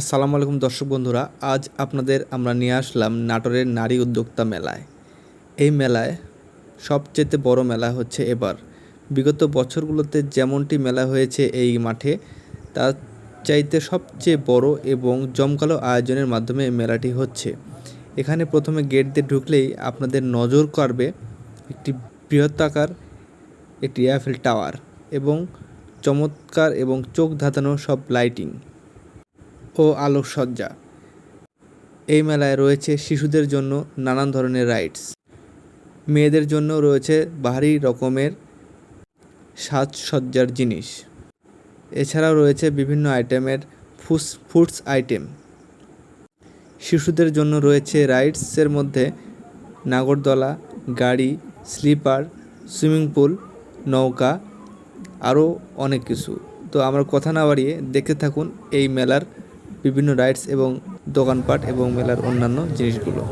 আসসালামু আলাইকুম দর্শক বন্ধুরা, আজ আপনাদের আমরা নিয়ে আসলাম নাটোরের নারী উদ্যোক্তা মেলায়। এই মেলায় সবচেয়ে বড় মেলা হচ্ছে এবার। বিগত বছরগুলোতে যেমনটি মেলা হয়েছে এই মাঠে, তার চাইতে সবচেয়ে বড় এবং জমকালো আয়োজনের মাধ্যমে মেলাটি হচ্ছে। এখানে প্রথমে গেট দিয়ে ঢুকলেই আপনাদের নজর কাড়বে একটি বৃহত্তাকার একটি এফেল টাওয়ার এবং চমৎকার এবং চোখ ধাঁধানো সব লাইটিং ও আলোকসজ্জা। এই মেলায় রয়েছে শিশুদের জন্য নানান ধরনের রাইডস মেয়েদের জন্য রয়েছে ভারী রকমের সাজসজ্জার জিনিস। এছাড়াও রয়েছে বিভিন্ন আইটেমের ফুস ফুডস আইটেম শিশুদের জন্য রয়েছে রাইডসের মধ্যে নাগরদোলা, গাড়ি, স্লিপার, সুইমিং পুল, নৌকা, আরও অনেক কিছু। তো আমার কথা না বাড়িয়ে দেখতে থাকুন এই মেলার বিভিন্ন রাইডস এবং দোকানপাট এবং মেলার অন্যান্য জিনিসগুলো।